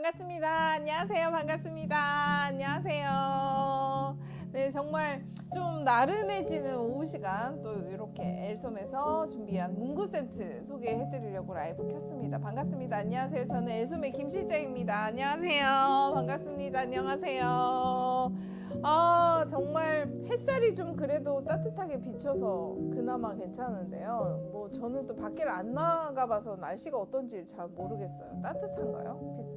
반갑습니다. 안녕하세요. 반갑습니다. 안녕하세요. 네, 정말 좀 나른해지는 오후 시간 또 이렇게 엘솜에서 준비한 문구 세트 소개해 드리려고 라이브 켰습니다. 반갑습니다. 안녕하세요. 저는 엘솜의 김실장입니다. 안녕하세요. 반갑습니다. 안녕하세요. 아, 정말 햇살이 좀 그래도 따뜻하게 비쳐서 그나마 괜찮은데요. 뭐 저는 또 밖을 안 나가 봐서 날씨가 어떤지 잘 모르겠어요. 따뜻한가요?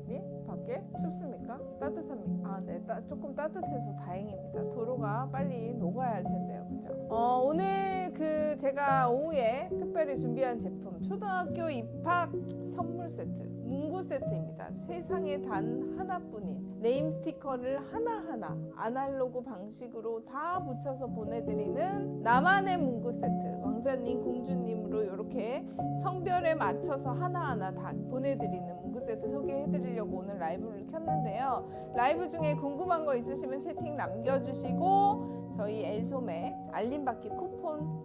밖에 춥습니까? 따뜻합니까? 아, 네. 따, 조금 따뜻해서 다행입니다. 도로가 빨리 녹아야 할 텐데요. 그죠? 어, 오늘 그 제가 오후에 특별히 준비한 제품 초등학교 입학 선물 세트 문구 세트입니다. 세상에 단 하나뿐인 네임 스티커를 하나하나 아날로그 방식으로 다 붙여서 보내드리는 나만의 문구 세트. 왕자님, 공주님으로 이렇게 성별에 맞춰서 하나하나 다 보내드리는 문구 세트 소개해드리려고 오늘 라이브를 켰는데요. 라이브 중에 궁금한 거 있으시면 채팅 남겨주시고 저희 엘솜에 알림 받기 쿠폰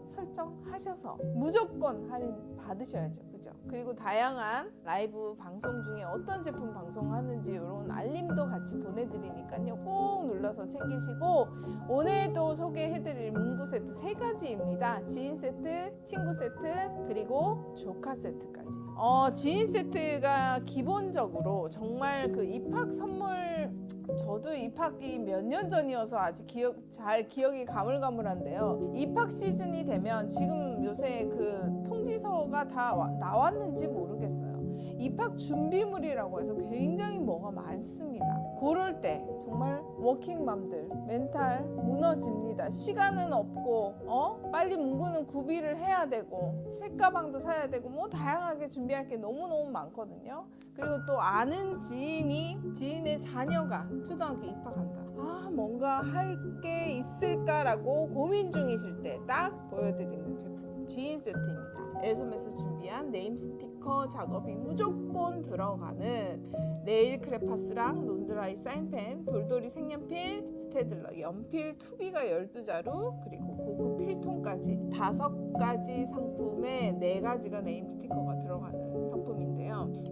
설정하셔서 무조건 할인 받으셔야죠. 그죠? 그리고 다양한 라이브 방송 중에 어떤 제품 방송하는지 이런 알림도 같이 보내드리니까요. 꼭 눌러서 챙기시고 오늘 또 소개해드릴 문구 세트 세 가지입니다. 지인 세트, 친구 세트, 그리고 조카 세트까지. 어, 지인 세트가 기본적으로 정말 그 입학 선물 저도 입학이 몇 년 전이어서 아직 기억 잘 기억이 가물가물한데요. 입학 시즌이 되면 지금 요새 그 통지서가 다 와- 나왔는지 모르겠어요. 입학 준비물이라고 해서 굉장히 뭐가 많습니다. 그럴 때 정말 워킹맘들 멘탈 무너집니다. 시간은 없고 어 빨리 문구는 구비를 해야 되고 책가방도 사야 되고 뭐 다양하게 준비할 게 너무 너무 많거든요. 그리고 또 아는 지인이 지인의 자녀가 초등학교 입학한다. 아 뭔가 할 게 있을까라고 고민 중이실 때 딱 보여드리는 제품 지인 세트입니다. 엘솜에서 준비한 네임 스티커 작업이 무조건 들어가는 레일 크레파스랑 논드라이 사인펜, 돌돌이 색연필, 스테들러, 연필 투비가 12자루, 그리고 고급 필통까지 다섯 가지 상품에 네 가지가 네임 스티커가 들어가는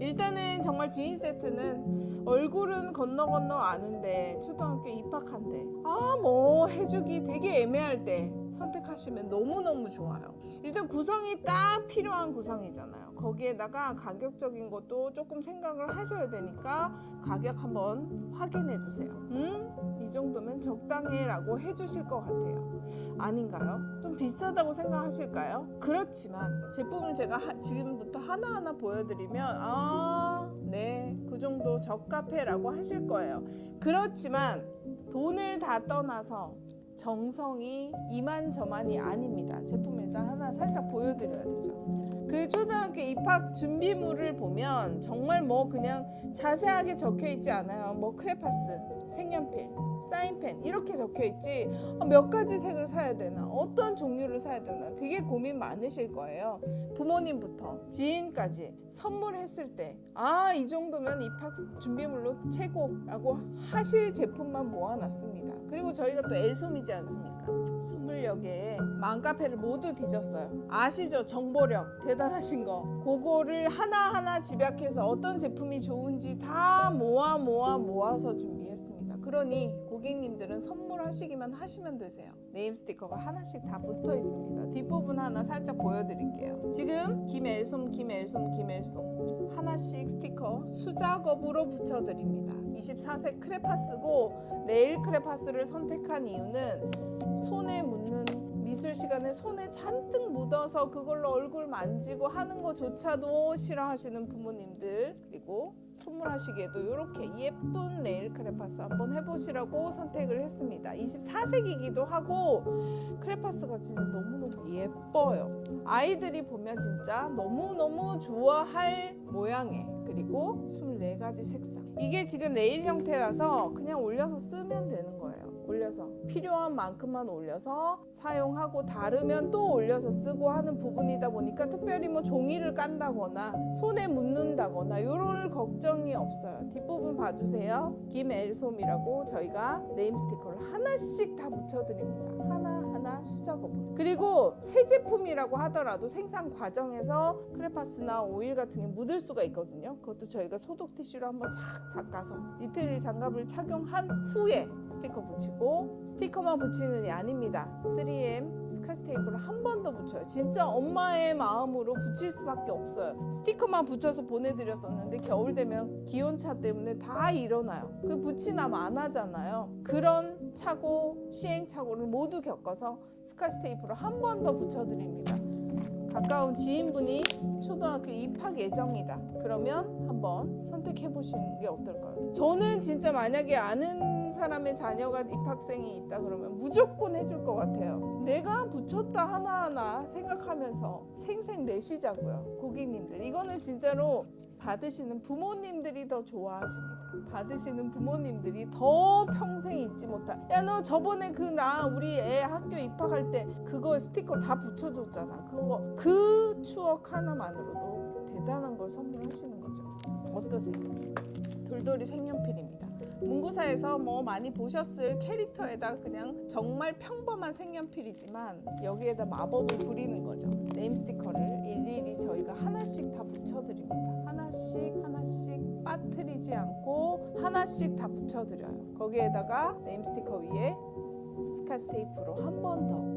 일단은 정말 지인 세트는 얼굴은 건너 건너 아는데 초등학교 입학한데 아 뭐 해주기 되게 애매할 때 선택하시면 너무너무 좋아요. 일단 구성이 딱 필요한 구성이잖아요. 거기에다가 가격적인 것도 조금 생각을 하셔야 되니까 가격 한번 확인해 주세요. 음? 이 정도면 적당해라고 해주실 것 같아요. 아닌가요? 좀 비싸다고 생각하실까요? 그렇지만 제품을 제가 하- 지금부터 하나하나 보여드리면 아, 네, 그 정도 적합해라고 하실 거예요. 그렇지만 돈을 다 떠나서 정성이 이만저만이 아닙니다. 제품 일단 하나 살짝 보여드려야 되죠. 그 초등학교 입학 준비물을 보면 정말 뭐 그냥 자세하게 적혀 있지 않아요. 뭐 크레파스, 색연필, 사인펜 이렇게 적혀 있지 어, 몇 가지 색을 사야 되나 어떤 종류를 사야 되나 되게 고민 많으실 거예요. 부모님부터 지인까지 선물했을 때 아 이 정도면 입학 준비물로 최고라고 하실 제품만 모아놨습니다. 그리고 저희가 또 엘솜이지 않습니까? 20여 개의 맘카페를 모두 뒤졌어요. 아시죠? 정보력 대단하신 거. 그거를 하나하나 집약해서 어떤 제품이 좋은지 다 모아 모아 모아서 준비했습니다. 그러니 고객님들은 선물하시기만 하시면 되세요. 네임 스티커가 하나씩 다 붙어 있습니다. 뒷부분 하나 살짝 보여드릴게요. 지금 김엘솜, 김엘솜, 김엘솜 하나씩 스티커 수작업으로 붙여드립니다. 24색 크레파스고 레일 크레파스를 선택한 이유는 손에 묻는 미술 시간에 손에 잔뜩 묻어서 그걸로 얼굴 만지고 하는 것조차도 싫어하시는 부모님들 그리고 선물하시기에도 이렇게 예쁜 레일 크레파스 한번 해보시라고 선택을 했습니다. 24색이기도 하고 크레파스가 진짜 너무너무 예뻐요. 아이들이 보면 진짜 너무너무 좋아할 모양의 그리고 24가지 색상. 이게 지금 레일 형태라서 그냥 올려서 쓰면 되는. 올려서 필요한 만큼만 올려서 사용하고 다르면 또 올려서 쓰고 하는 부분이다 보니까 특별히 뭐 종이를 깐다거나 손에 묻는다거나 이럴 걱정이 없어요. 뒷부분 봐주세요. 김엘솜이라고 저희가 네임 스티커를 하나씩 다 붙여드립니다. 하나 하나 수작업으로. 그리고 새 제품이라고 하더라도 생산 과정에서 크레파스나 오일 같은 게 묻을 수가 있거든요. 그것도 저희가 소독 티슈로 한번 싹 닦아서 니트릴 장갑을 착용한 후에 스티커 붙이고 스티커만 붙이는 게 아닙니다. 3M 스카치 테이프를 한 번 더 붙여요. 진짜 엄마의 마음으로 붙일 수밖에 없어요. 스티커만 붙여서 보내드렸었는데 겨울 되면 기온차 때문에 다 일어나요. 그 붙이나 안 하잖아요. 그런 차고 시행착오를 모두 겪어서 스카치 테이프로 한 번 더 붙여드립니다. 가까운 지인분이 초등학교 입학 예정이다. 그러면 한번 선택해 보시는 게 어떨까요? 저는 진짜 만약에 아는 사람의 자녀가 입학생이 있다 그러면 무조건 해줄 것 같아요. 내가 붙였다 하나하나 생각하면서 생생 내시자고요. 고객님들. 이거는 진짜로 받으시는 부모님들이 더 좋아하십니다. 받으시는 부모님들이 더 평생 잊지 못할. 야 너 저번에 그 나 우리 애 학교 입학할 때 그거 스티커 다 붙여줬잖아. 그거 그 추억 하나만으로도 대단한 걸 선물하시는 거죠. 어떠세요? 돌돌이 색연필입니다. 문구사에서 뭐 많이 보셨을 캐릭터에다 그냥 정말 평범한 색연필이지만 여기에다 마법을 부리는 거죠. 네임 스티커를 일일이 저희가 하나씩 다 붙여드립니다. 하나씩 하나씩 빠뜨리지 않고 하나씩 다 붙여드려요. 거기에다가 네임 스티커 위에 스카치 테이프로 한 번 더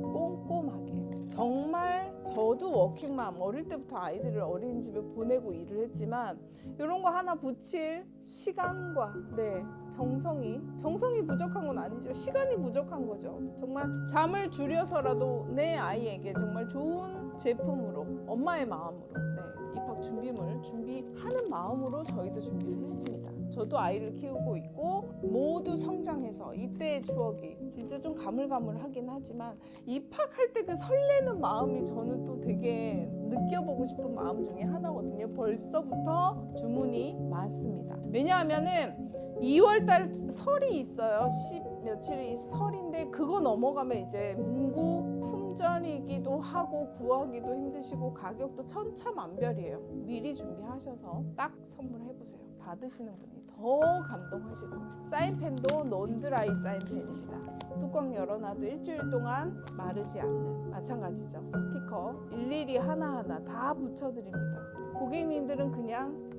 정말 저도 워킹맘 어릴 때부터 아이들을 어린이집에 보내고 일을 했지만 이런 거 하나 붙일 시간과 네 정성이 정성이 부족한 건 아니죠. 시간이 부족한 거죠. 정말 잠을 줄여서라도 내 아이에게 정말 좋은 제품으로 엄마의 마음으로 네 입학 준비물 준비하는 마음으로 저희도 준비를 했습니다 저도 아이를 키우고 있고 모두 성장해서 이때의 추억이 진짜 좀 가물가물하긴 하지만 입학할 때 그 설레는 마음이 저는 또 되게 느껴보고 싶은 마음 중에 하나거든요. 벌써부터 주문이 많습니다. 왜냐하면은 2월 달 설이 있어요. 10 며칠이 설인데 그거 넘어가면 이제 문구 품절이기도 하고 구하기도 힘드시고 가격도 천차만별이에요. 미리 준비하셔서 딱 선물해 보세요. 받으시는 분이 더 감동하실 거예요. 사인펜도 논드라이 사인펜입니다. 뚜껑 열어놔도 일주일 동안 마르지 않는 마찬가지죠. 스티커 일일이 하나하나 다 붙여드립니다. 고객님들은 그냥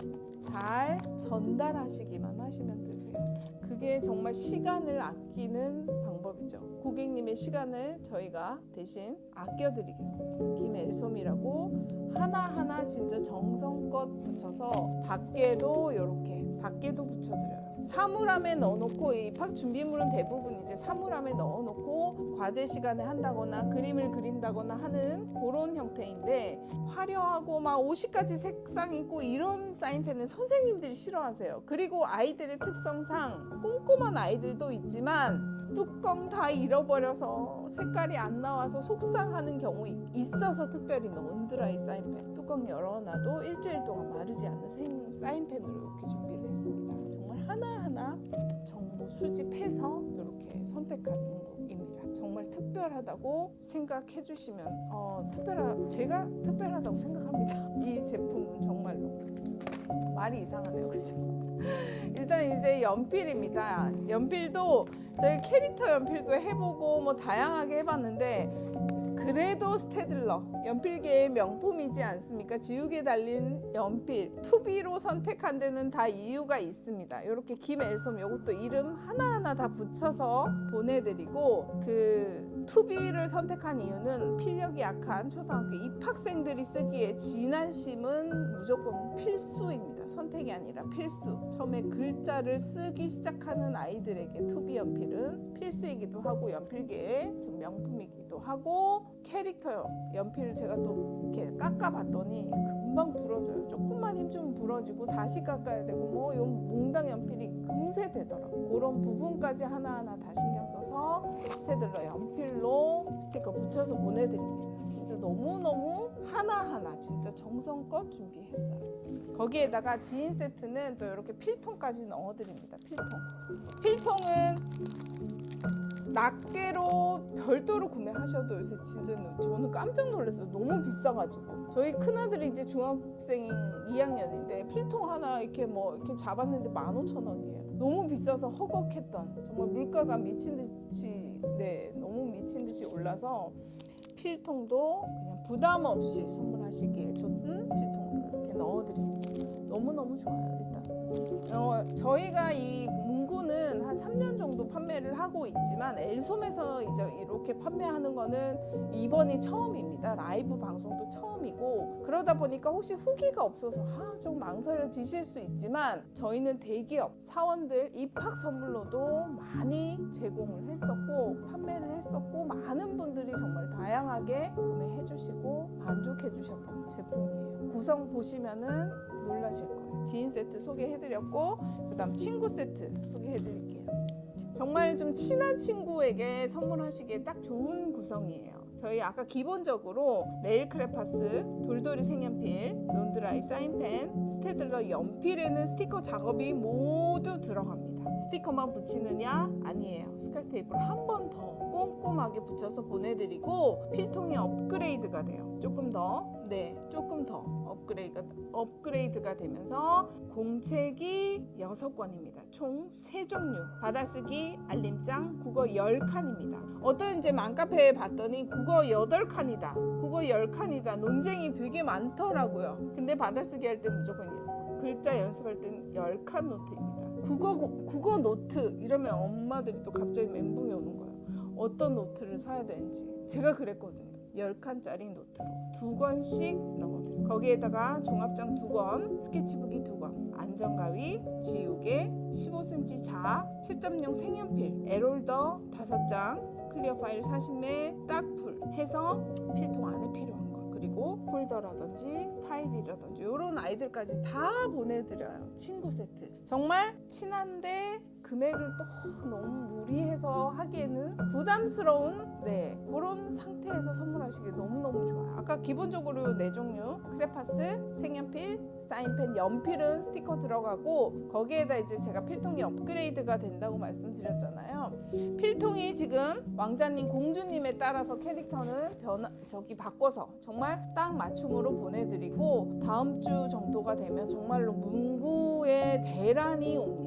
잘 전달하시기만 하시면 되세요. 그게 정말 시간을 아끼는 방법이죠. 고객님의 시간을 저희가 대신 아껴드리겠습니다. 김엘솜이라고 하나하나 진짜 정성껏 붙여서 밖에도 이렇게 밖에도 붙여드려요. 사물함에 넣어놓고 입학 준비물은 대부분 이제 사물함에 넣어놓고 과제 시간에 한다거나 그림을 그린다거나 하는 그런 형태인데 화려하고 막 50가지 색상 있고 이런 사인펜은 선생님들이 싫어하세요. 그리고 아이들의 특성상 꼼꼼한 아이들도 있지만 뚜껑 다 잃어버려서 색깔이 안 나와서 속상하는 경우 있어서 특별히 논드라이 사인펜 뚜껑 열어놔도 일주일 동안 마르지 않는 생 사인펜으로 이렇게 준비를 했습니다. 정말 하나하나 정보 수집해서 이렇게 선택하는 것입니다. 정말 특별하다고 생각해 주시면 어, 특별하 제가 특별하다고 생각합니다. 이 제품은 정말로 말이 이상하네요, 그죠? 일단 이제 연필입니다. 연필도 저희 캐릭터 연필도 해보고 뭐 다양하게 해봤는데 그래도 스테들러 연필계의 명품이지 않습니까? 지우개 달린 연필 투비로 선택한 데는 다 이유가 있습니다. 이렇게 김엘솜 이것도 이름 하나하나 다 붙여서 보내드리고 그 투비를 선택한 이유는 필력이 약한 초등학교 입학생들이 쓰기에 진한심은 무조건 필수입니다. 선택이 아니라 필수. 처음에 글자를 쓰기 시작하는 아이들에게 투비 연필은 필수이기도 하고 연필계의 좀 명품이기도 하고 캐릭터 연필을 제가 또 이렇게 깎아봤더니 금방 부러져요. 조금만 힘 좀 부러지고 다시 깎아야 되고 뭐요 몽당 연필이 금세 되더라고. 그런 부분까지 하나하나 다 신경 써서 스테들러 연필로 스티커 붙여서 보내드립니다. 진짜 너무너무 하나하나 진짜 정성껏 준비했어요. 거기에다가 지인 세트는 또 이렇게 필통까지 넣어드립니다. 필통. 필통은 낱개로 별도로 구매하셔도 요새 진짜 저는 깜짝 놀랐어요. 너무 비싸가지고. 저희 큰아들이 이제 중학생 2학년인데 필통 하나 이렇게 뭐 이렇게 잡았는데 15,000원이에요. 너무 비싸서 허걱했던 정말 물가가 미친 듯이 네 너무 미친 듯이 올라서 필통도 그냥 부담 없이 선물하시기에 좋은 필통으로 이렇게 넣어드립니다. 너무 너무 좋아요, 일단. 어, 저희가 이 문구는 한 3년 정도 판매를 하고 있지만 엘솜에서 이제 이렇게 판매하는 거는 이번이 처음입니다. 라이브 방송도 처음이고 그러다 보니까 혹시 후기가 없어서 아, 좀 망설여지실 수 있지만 저희는 대기업 사원들 입학 선물로도 많이 제공을 했었고 판매를 했었고 많은 분들이 정말 다양하게 구매해 주시고 만족해 주셨던 제품이에요. 구성 보시면은 놀라실. 지인 세트 소개해 드렸고 그다음 친구 세트 소개해 드릴게요. 정말 좀 친한 친구에게 선물하시기에 딱 좋은 구성이에요. 저희 아까 기본적으로 레일 크레파스, 돌돌이 색연필, 논드라이 사인펜, 스테들러 연필에는 스티커 작업이 모두 들어갑니다. 스티커만 붙이느냐? 아니에요. 스카치 테이프를 한 번 더 꼼꼼하게 붙여서 보내드리고 필통이 업그레이드가 돼요. 조금 더, 네, 조금 더 업그레이드가, 업그레이드가 되면서 공책이 6권입니다. 총 3종류. 받아쓰기, 알림장, 국어 10칸입니다. 어떤 이제 맘카페에 봤더니 국어 8칸이다. 국어 10칸이다. 논쟁이 되게 많더라고요. 근데 받아쓰기 할 때 무조건 글자 연습할 땐 10칸 노트입니다. 국어, 국어 노트 이러면 엄마들이 또 갑자기 멘붕이 오는. 어떤 노트를 사야 되는지. 제가 그랬거든요. 10칸짜리 노트로 두 권씩 넣어드려요. 거기에다가 종합장 두 권, 스케치북이 두 권, 안전가위, 지우개, 15cm 자, 채점용 색연필, 에롤더 다섯 장, 클리어 파일 40매, 딱풀 해서 필통 안에 필요한 거 그리고 폴더라든지 파일이라든지 이런 아이들까지 다 보내드려요 친구 세트 정말 친한데 금액을 또 너무 무리해서 하기에는 부담스러운 네 그런 상태에서 선물하시기 너무너무 좋아요 아까 기본적으로 네 종류 크레파스, 색연필, 사인펜, 연필은 스티커 들어가고 거기에다 이제 제가 필통이 업그레이드가 된다고 말씀드렸잖아요 필통이 지금 왕자님, 공주님에 따라서 캐릭터는 변화 저기 바꿔서 정말 딱 맞춤으로 보내드리고 다음 주 정도가 되면 정말로 문구의 대란이 옵니다.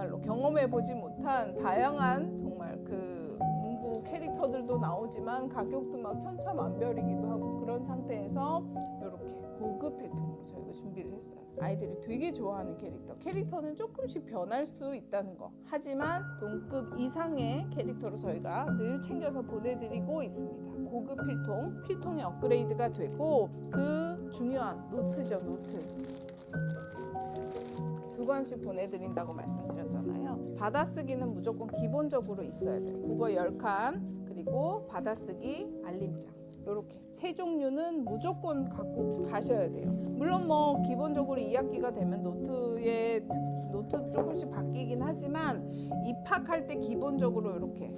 정말로 경험해 보지 못한 다양한 정말 그 문구 캐릭터들도 나오지만 가격도 막 천차만별이기도 하고 그런 상태에서 이렇게 고급 필통으로 저희가 준비를 했어요. 아이들이 되게 좋아하는 캐릭터. 캐릭터는 조금씩 변할 수 있다는 거. 하지만 동급 이상의 캐릭터로 저희가 늘 챙겨서 보내드리고 있습니다. 고급 필통, 필통이 업그레이드가 되고 그 중요한 노트죠, 노트. 두 권씩 보내드린다고 말씀드렸잖아요. 받아쓰기는 무조건 기본적으로 있어야 돼요. 국어 10칸, 그리고 받아쓰기, 알림장. 이렇게 세 종류는 무조건 갖고 가셔야 돼요. 물론 뭐 기본적으로 2학기가 되면 노트의 특- 노트 조금씩 바뀌긴 하지만 입학할 때 기본적으로 이렇게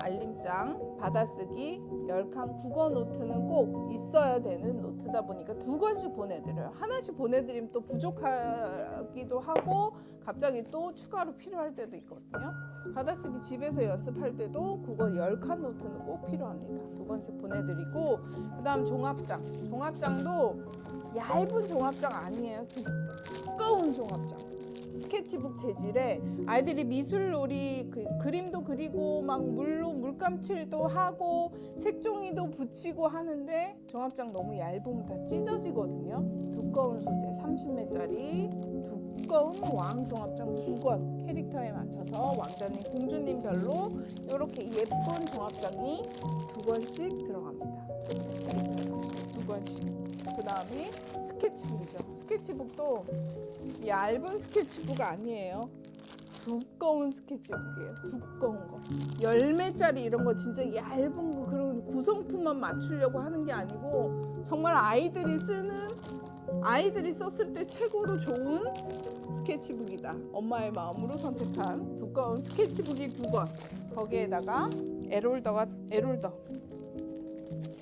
알림장, 받아쓰기, 10칸 국어 노트는 꼭 있어야 되는 노트다 보니까 두 권씩 보내드려요. 하나씩 보내드리면 또 부족하기도 하고 갑자기 또 추가로 필요할 때도 있거든요. 받아쓰기 집에서 연습할 때도 국어 10칸 노트는 꼭 필요합니다. 두 권씩 보내드리고 그 다음 종합장. 종합장도 얇은 종합장 아니에요. 두꺼운 종합장. 스케치북 재질에 아이들이 미술놀이 그, 그림도 그리고 막 물로 물감칠도 하고 색종이도 붙이고 하는데 종합장 너무 얇으면 다 찢어지거든요. 두꺼운 소재 30매짜리 두꺼운 왕 종합장 두 권 캐릭터에 맞춰서 왕자님 공주님 별로 이렇게 예쁜 종합장이 두 권씩 들어갑니다. 두 권씩. 그 다음이 스케치북이죠. 스케치북도 얇은 스케치북 아니에요. 두꺼운 스케치북이에요. 두꺼운 거. 열매짜리 이런 거 진짜 얇은 거 그런 구성품만 맞추려고 하는 게 아니고 정말 아이들이 쓰는 아이들이 썼을 때 최고로 좋은 스케치북이다. 엄마의 마음으로 선택한 두꺼운 스케치북이 두 권. 거기에다가 에롤더가 에롤더.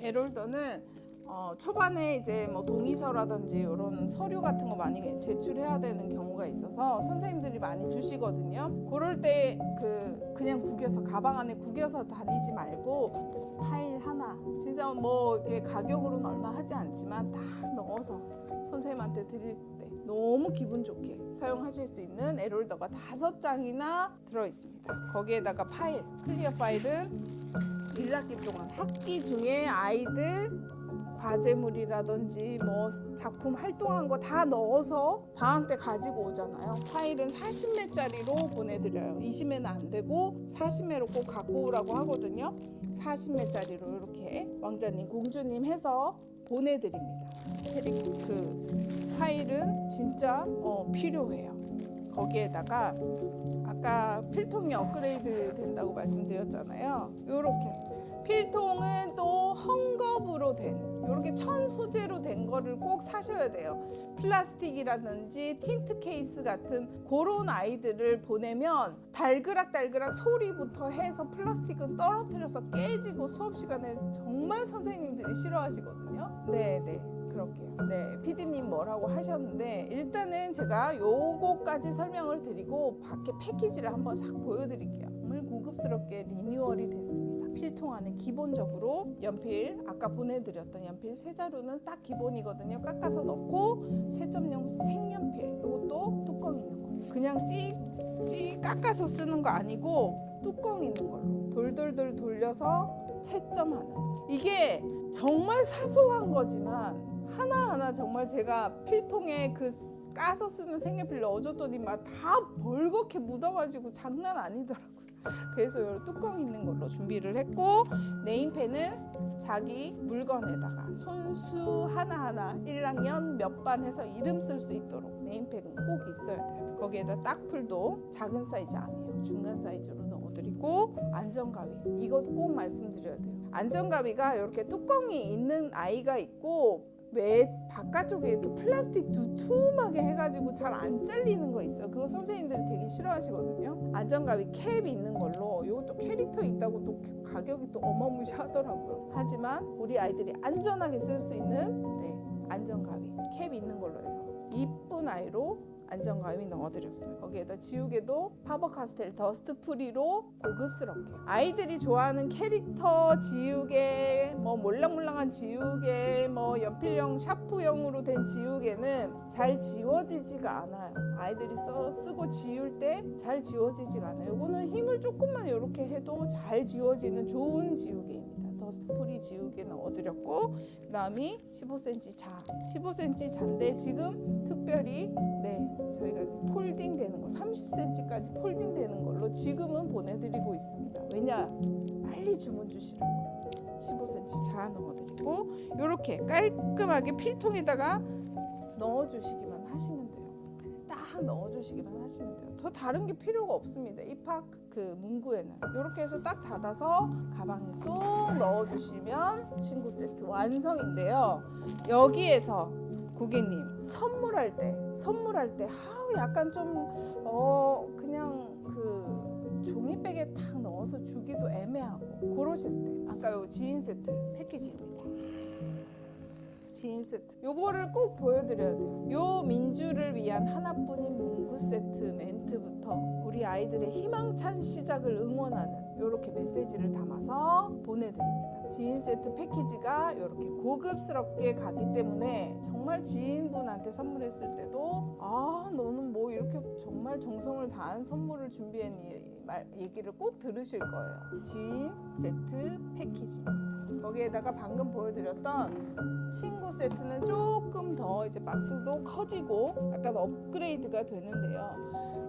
에롤더는 어, 초반에 이제 뭐 동의서라든지 이런 서류 같은 거 많이 제출해야 되는 경우가 있어서 선생님들이 많이 주시거든요. 그럴 때 그 그냥 구겨서 가방 안에 구겨서 다니지 말고 파일 하나 진짜 뭐 이렇게 가격으로는 얼마 하지 않지만 딱 넣어서 선생님한테 드릴 때 너무 기분 좋게 사용하실 수 있는 에롤더가 다섯 장이나 들어 있습니다. 거기에다가 파일 클리어 파일은 1학기 동안 학기 중에 아이들 과제물이라든지 뭐 작품 활동한 거 다 넣어서 방학 때 가지고 오잖아요. 파일은 40매짜리로 보내드려요. 20매는 안 되고 40매로 꼭 갖고 오라고 하거든요. 40매짜리로 이렇게 왕자님, 공주님 해서 보내드립니다. 그 파일은 진짜 어, 필요해요. 거기에다가 아까 필통이 업그레이드 된다고 말씀드렸잖아요. 요렇게 필통은 또 헝겊으로 된 이렇게 천 소재로 된 거를 꼭 사셔야 돼요. 플라스틱이라든지 틴트 케이스 같은 그런 아이들을 보내면 달그락달그락 소리부터 해서 플라스틱은 떨어뜨려서 깨지고 수업 시간에 정말 선생님들이 싫어하시거든요. 네, 네. 그럴게요. 네, PD님 뭐라고 하셨는데 일단은 제가 요거까지 설명을 드리고 밖에 패키지를 한번 싹 보여드릴게요. 고급스럽게 리뉴얼이 됐습니다. 필통 안에 기본적으로 연필 아까 보내드렸던 연필 세 자루는 딱 기본이거든요. 깎아서 넣고 채점용 색연필 이것도 뚜껑 있는 거. 그냥 찍찍 깎아서 쓰는 거 아니고 뚜껑 있는 걸로 돌돌돌 돌려서 채점하는 이게 정말 사소한 거지만 하나하나 정말 제가 필통에 그 까서 쓰는 색연필 넣어줬더니 막 다 벌겋게 묻어가지고 장난 아니더라고요. 그래서 이 뚜껑 있는 걸로 준비를 했고 네임펜은 자기 물건에다가 손수 하나하나 1학년 몇 반 해서 이름 쓸 수 있도록 네임펜은 꼭 있어야 돼요. 거기에다 딱풀도 작은 사이즈 아니에요. 중간 사이즈로 넣어드리고 안전가위 이것도 꼭 말씀드려야 돼요. 안전가위가 이렇게 뚜껑이 있는 아이가 있고 왜 바깥쪽에 이렇게 플라스틱 두툼하게 해가지고 잘 안 잘리는 거 있어요. 그거 선생님들이 되게 싫어하시거든요. 안전가위 캡이 있는 걸로 이것도 캐릭터 있다고 또 가격이 또 어마무시하더라고요. 하지만 우리 아이들이 안전하게 쓸 수 있는 네, 안전가위 캡 있는 걸로 해서 이쁜 아이로 안전가위 넣어드렸어요. 거기에다 지우개도 파버카스텔 더스트 프리로 고급스럽게 아이들이 좋아하는 캐릭터 지우개 뭐 몰랑몰랑한 지우개 뭐 연필형 샤프형으로 된 지우개는 잘 지워지지가 않아요. 아이들이 써 쓰고 지울 때 잘 지워지지가 않아요. 이거는 힘을 조금만 이렇게 해도 잘 지워지는 좋은 지우개입니다. 더스트 프리 지우개 넣어드렸고 그다음이 15cm 자 15cm 잔데 지금 특별히 네 저희가 폴딩 되는 거 30cm까지 폴딩 되는 걸로 지금은 보내드리고 있습니다. 왜냐 빨리 주문 주시라고 15cm 자 넣어드리고 이렇게 깔끔하게 필통에다가 넣어주시기만 하시면 돼요. 딱 넣어주시기만 하시면 돼요. 더 다른 게 필요가 없습니다. 입학 그 문구에는 이렇게 해서 딱 닫아서 가방에 쏙 넣어주시면 친구 세트 완성인데요. 여기에서 고객님 선물할 때 선물할 때 아우 약간 좀 어 그냥 그 종이백에 딱 넣어서 주기도 애매하고 그러실 때 아까 요 지인 세트 패키지입니다. 지인 세트. 요거를 꼭 보여드려야 돼요. 요 민주를 위한 하나뿐인 문구 세트 멘트부터 우리 아이들의 희망찬 시작을 응원하는 요렇게 메시지를 담아서 보내드립니다. 지인 세트 패키지가 이렇게 고급스럽게 가기 때문에 정말 지인분한테 선물했을 때도 아 너는 뭐 이렇게 정말 정성을 다한 선물을 준비했니 말 얘기를 꼭 들으실 거예요. 지인 세트 패키지입니다. 거기에다가 방금 보여드렸던 친구 세트는 조금 더 이제 박스도 커지고 약간 업그레이드가 되는데요.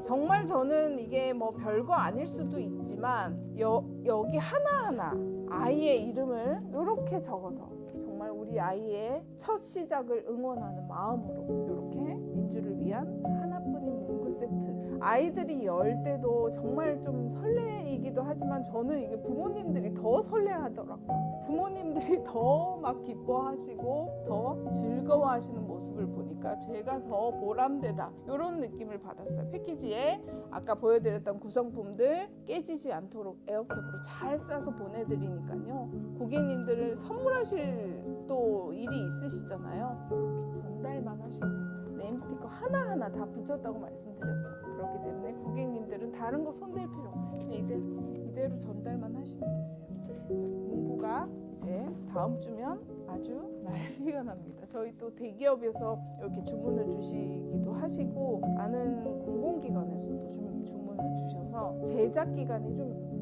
정말 저는 이게 뭐 별거 아닐 수도 있지만 여, 여기 하나하나 아이의 이름을 이렇게 적어서 정말 우리 아이의 첫 시작을 응원하는 마음으로 이렇게 민주를 위한 하나뿐인 문구 세트 아이들이 열 때도 정말 좀 설레이기도 하지만 저는 이게 부모님들이 더 설레하더라고요. 부모님들이 더 막 기뻐하시고 더 즐거워하시는 모습을 보니까 제가 더 보람되다 이런 느낌을 받았어요. 패키지에 아까 보여드렸던 구성품들 깨지지 않도록 에어캡으로 잘 싸서 보내드리니까요. 고객님들을 선물하실 또 일이 있으시잖아요. 이렇게 전달만 하시면. 네임 스티커 하나하나 다 붙였다고 말씀드렸죠. 그렇기 때문에 고객님들은 다른 거 손댈 필요 없어요. 이대로, 이대로 전달만 하시면 되세요. 문구가 이제 다음 주면 아주 난리가 납니다. 저희 또 대기업에서 이렇게 주문을 주시기도 하시고 아는 공공기관에서도 좀 주문을 주셔서 제작 기간이 좀.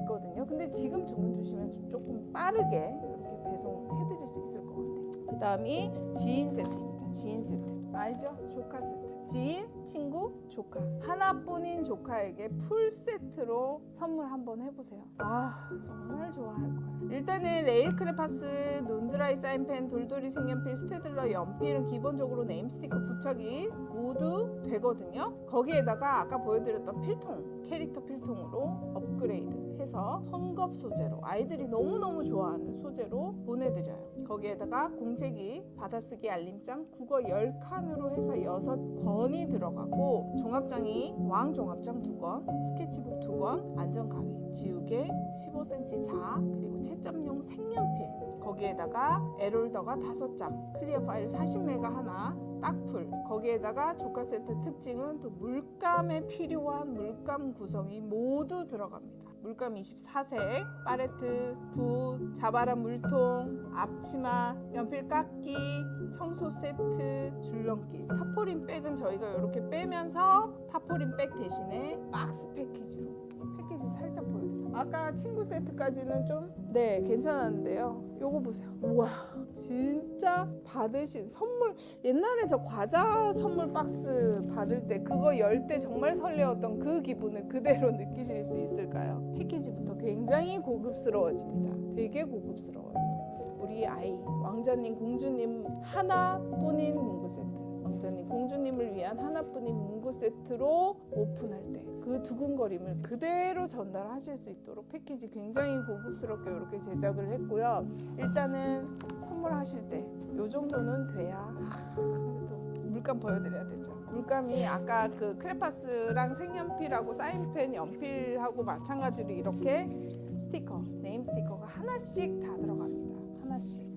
있거든요. 근데 지금 주문 주시면 조금 빠르게 이렇게 배송해드릴 수 있을 것 같아요. 그 다음이 지인 세트입니다. 지인 세트. 알죠? 조카 세트. 지인, 친구, 조카. 하나뿐인 조카에게 풀 세트로 선물 한번 해보세요. 아, 정말 좋아할 거예요. 일단은 레일 크레파스, 논드라이 사인펜, 돌돌이 색연필, 스테들러 연필은 기본적으로 네임 스티커 부착이 모두 되거든요. 거기에다가 아까 보여드렸던 필통, 캐릭터 필통으로 업그레이드 해서 헝겊 소재로 아이들이 너무너무 좋아하는 소재로 보내드려요. 거기에다가 공책이 받아쓰기 알림장 국어 10칸으로 해서 6권이 들어 가고 종합장이 왕 종합장 2권, 스케치북 2권, 안전가위, 지우개 15cm 자, 그리고 채점용 색연필 거기에다가 에롤더가 5장, 클리어 파일 40메가 하나, 딱풀 거기에다가 조카 세트 특징은 또 물감에 필요한 물감 구성이 모두 들어갑니다. 물감 24색, 팔레트, 붓, 자바라 물통, 앞치마, 연필 깎기, 청소 세트, 줄넘기. 타포린 백은 저희가 이렇게 빼면서 타포린 백 대신에 박스 패키지로 아까 친구 세트까지는 좀 네 괜찮았는데요. 요거 보세요. 우와 진짜 받으신 선물 옛날에 저 과자 선물 박스 받을 때 그거 열 때 정말 설레었던 그 기분을 그대로 느끼실 수 있을까요? 패키지부터 굉장히 고급스러워집니다. 되게 고급스러워져. 우리 아이 왕자님 공주님 하나뿐인 문구 세트. 왕자님 공주님을 위한 하나뿐인 문구 세트로 오픈할 때 그 두근거림을 그대로 전달하실 수 있도록 패키지 굉장히 고급스럽게 이렇게 제작을 했고요. 일단은 선물하실 때 요 정도는 돼야 물감 보여드려야 되죠. 물감이 아까 그 크레파스랑 색연필하고 사인펜 연필하고 마찬가지로 이렇게 스티커, 네임 스티커가 하나씩 다 들어갑니다. 하나씩.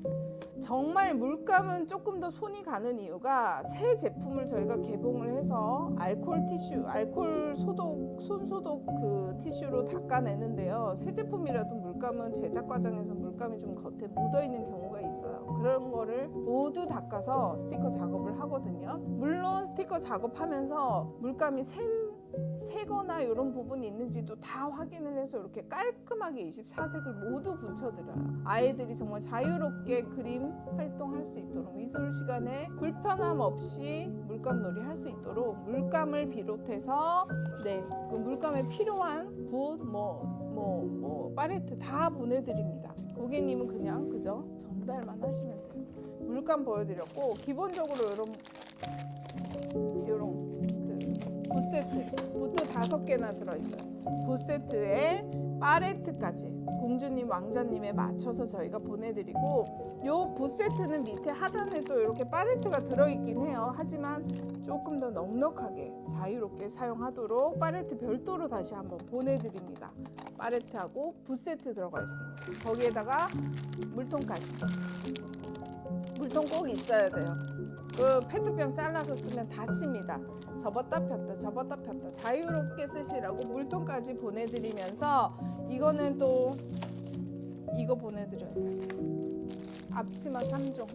정말 물감은 조금 더 손이 가는 이유가 새 제품을 저희가 개봉을 해서 알콜 티슈, 알콜 소독, 손 소독 그 티슈로 닦아내는데요. 새 제품이라도 물감은 제작 과정에서 물감이 좀 겉에 묻어 있는 경우가 있어요. 그런 거를 모두 닦아서 스티커 작업을 하거든요. 물론 스티커 작업하면서 물감이 샌 새거나 이런 부분이 있는지도 다 확인을 해서 이렇게 깔끔하게 24색을 모두 붙여드려요. 아이들이 정말 자유롭게 그림 활동할 수 있도록 미술 시간에 불편함 없이 물감놀이 할 수 있도록 물감을 비롯해서 네, 그 물감에 필요한 붓, 뭐, 뭐, 뭐, 팔레트 다 보내드립니다. 고객님은 그냥 그저 전달만 하시면 돼요. 물감 보여드렸고 기본적으로 이런 이런 그 붓세트 붓도 다섯 개나 들어있어요. 붓세트에 팔레트까지 공주님 왕자님에 맞춰서 저희가 보내드리고 요 붓세트는 밑에 하단에도 이렇게 팔레트가 들어있긴 해요. 하지만 조금 더 넉넉하게 자유롭게 사용하도록 팔레트 별도로 다시 한번 보내드립니다. 팔레트하고 붓세트 들어가 있습니다. 거기에다가 물통까지 물통 꼭 있어야 돼요. 그 페트병 잘라서 쓰면 다칩니다. 접었다 폈다 접었다 폈다 자유롭게 쓰시라고 물통까지 보내드리면서 이거는 또 이거 보내드려야 돼요. 앞치마 3종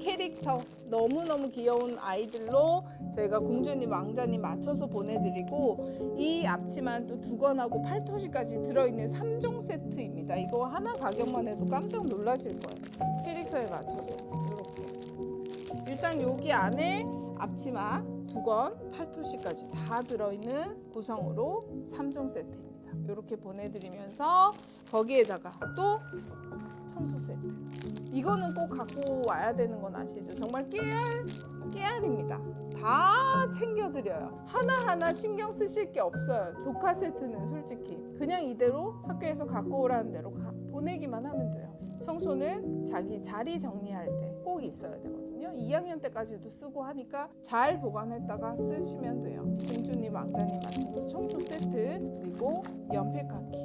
캐릭터 너무너무 귀여운 아이들로 저희가 공주님 왕자님 맞춰서 보내드리고 이 앞치마는 또 두건하고 팔토시까지 들어있는 3종 세트입니다. 이거 하나 가격만 해도 깜짝 놀라실 거예요. 캐릭터에 맞춰서 이렇게 일단 여기 안에 앞치마 두 건, 팔토시까지 다 들어있는 구성으로 3종 세트입니다. 이렇게 보내드리면서 거기에다가 또 청소 세트. 이거는 꼭 갖고 와야 되는 건 아시죠? 정말 깨알, 깨알입니다. 다 챙겨드려요. 하나하나 신경 쓰실 게 없어요. 조카 세트는 솔직히. 그냥 이대로 학교에서 갖고 오라는 대로 가, 보내기만 하면 돼요. 청소는 자기 자리 정리할 때 꼭 있어야 되거든요. 2학년 때까지도 쓰고 하니까 잘 보관했다가 쓰시면 돼요. 공주님, 왕자님 맞춰서 청소 세트 그리고 연필 깎기.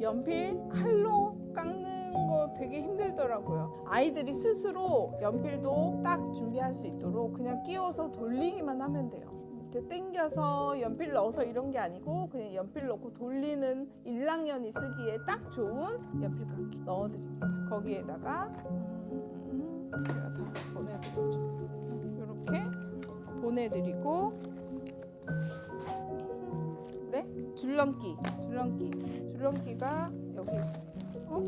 연필 칼로 깎는 거 되게 힘들더라고요. 아이들이 스스로 연필도 딱 준비할 수 있도록 그냥 끼워서 돌리기만 하면 돼요. 이렇게 당겨서 연필 넣어서 이런 게 아니고 그냥 연필 넣고 돌리는 1학년이 쓰기에 딱 좋은 연필 깎기 넣어드립니다. 거기에다가 음, 제가 다 보내드렸죠. 이렇게 보내드리고 네 줄넘기, 줄넘기, 줄넘기가 여기 있습니다. 어?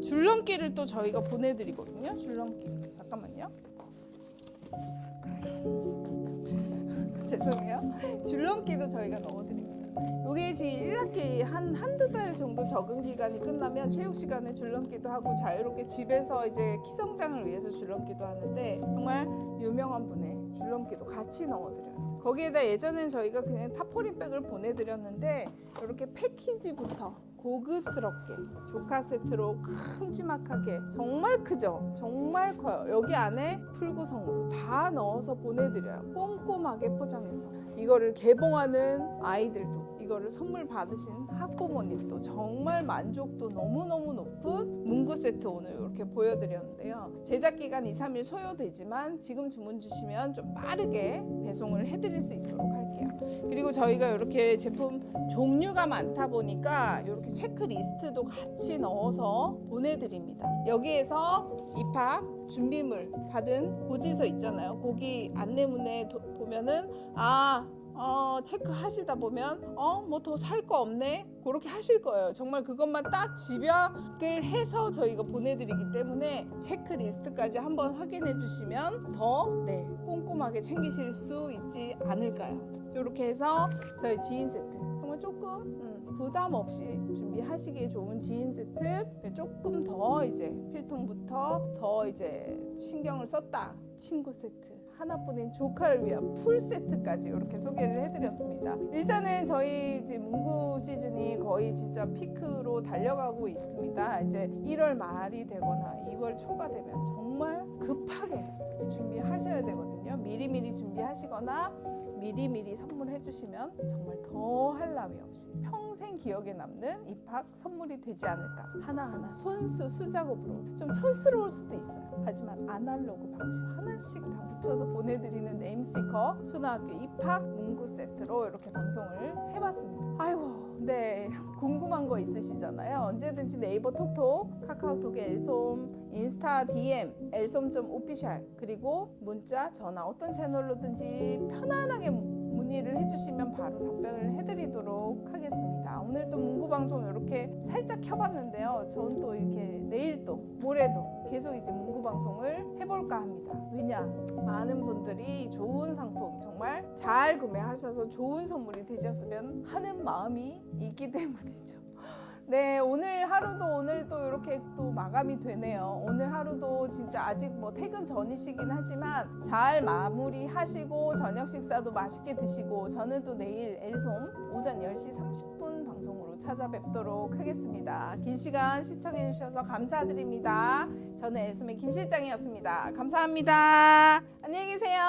줄넘기를 또 저희가 보내드리거든요. 줄넘기. 잠깐만요. 죄송해요. 줄넘기도 저희가 넣어 요게 지금 1학기 한 한두 달 정도 적응 기간이 끝나면 체육 시간에 줄넘기도 하고 자유롭게 집에서 이제 키 성장을 위해서 줄넘기도 하는데 정말 유명한 분의 줄넘기도 같이 넣어드려요. 거기에다 예전엔 저희가 그냥 타포린백을 보내드렸는데 이렇게 패키지부터 고급스럽게 조카 세트로 큼지막하게 정말 크죠? 정말 커요. 여기 안에 풀구성으로 다 넣어서 보내드려요. 꼼꼼하게 포장해서 이거를 개봉하는 아이들도 이거를 선물 받으신 학부모님도 정말 만족도 너무너무 높은 문구 세트 오늘 이렇게 보여드렸는데요. 제작 기간 2, 3일 소요되지만 지금 주문 주시면 좀 빠르게 배송을 해드릴 수 있도록 할게요. 그리고 저희가 이렇게 제품 종류가 많다 보니까 이렇게 체크리스트도 같이 넣어서 보내드립니다. 여기에서 입학 준비물 받은 고지서 있잖아요. 거기 안내문에 도- 보면은 아 어, 체크하시다 보면 어 뭐 더 살 거 없네? 그렇게 하실 거예요. 정말 그것만 딱 집약을 해서 저희가 보내드리기 때문에 체크리스트까지 한번 확인해 주시면 더 네, 꼼꼼하게 챙기실 수 있지 않을까요? 이렇게 해서 저희 지인 세트. 정말 조금 음, 부담 없이 준비하시기에 좋은 지인 세트. 조금 더 이제 필통부터 더 이제 신경을 썼다. 친구 세트 하나뿐인 조카를 위한 풀 세트까지 이렇게 소개를 해드렸습니다. 일단은 저희 이제 문구 시즌이 거의 진짜 피크로 달려가고 있습니다. 이제 1월 말이 되거나 2월 초가 되면 정말 급하게 준비하셔야 되거든요. 미리미리 준비하시거나 미리미리 선물해 주시면 정말 더할 나위 없이 평생 기억에 남는 입학 선물이 되지 않을까. 하나하나 손수 수작업으로 좀 촌스러울 수도 있어요. 하지만 아날로그 방식 하나씩 다 붙여서 보내드리는 네임 스티커 초등학교 입학 문구 세트로 이렇게 방송을 해봤습니다. 아이고 네. 궁금한 거 있으시잖아요. 언제든지 네이버 톡톡 카카오톡에 엘솜 인스타 DM 엘솜.오피셜 그리고 문자 전화 어떤 채널로든지 편안하게 문의를 해주시면 바로 답변을 해드리도록 하겠습니다. 오늘 또 문구 방송 이렇게 살짝 켜봤는데요. 전 또 이렇게 내일도 모레도 계속 이제 문구 방송을 해볼까 합니다. 왜냐 많은 분들이 좋은 상품 정말 잘 구매하셔서 좋은 선물이 되셨으면 하는 마음이 있기 때문이죠. 네, 오늘 하루도 오늘 또 이렇게 또 마감이 되네요. 오늘 하루도 진짜 아직 뭐 퇴근 전이시긴 하지만 잘 마무리하시고 저녁 식사도 맛있게 드시고 저는 또 내일 엘솜 오전 10시 30분 방송으로 찾아뵙도록 하겠습니다. 긴 시간 시청해 주셔서 감사드립니다. 저는 엘솜의 김 실장이었습니다. 감사합니다. 안녕히 계세요.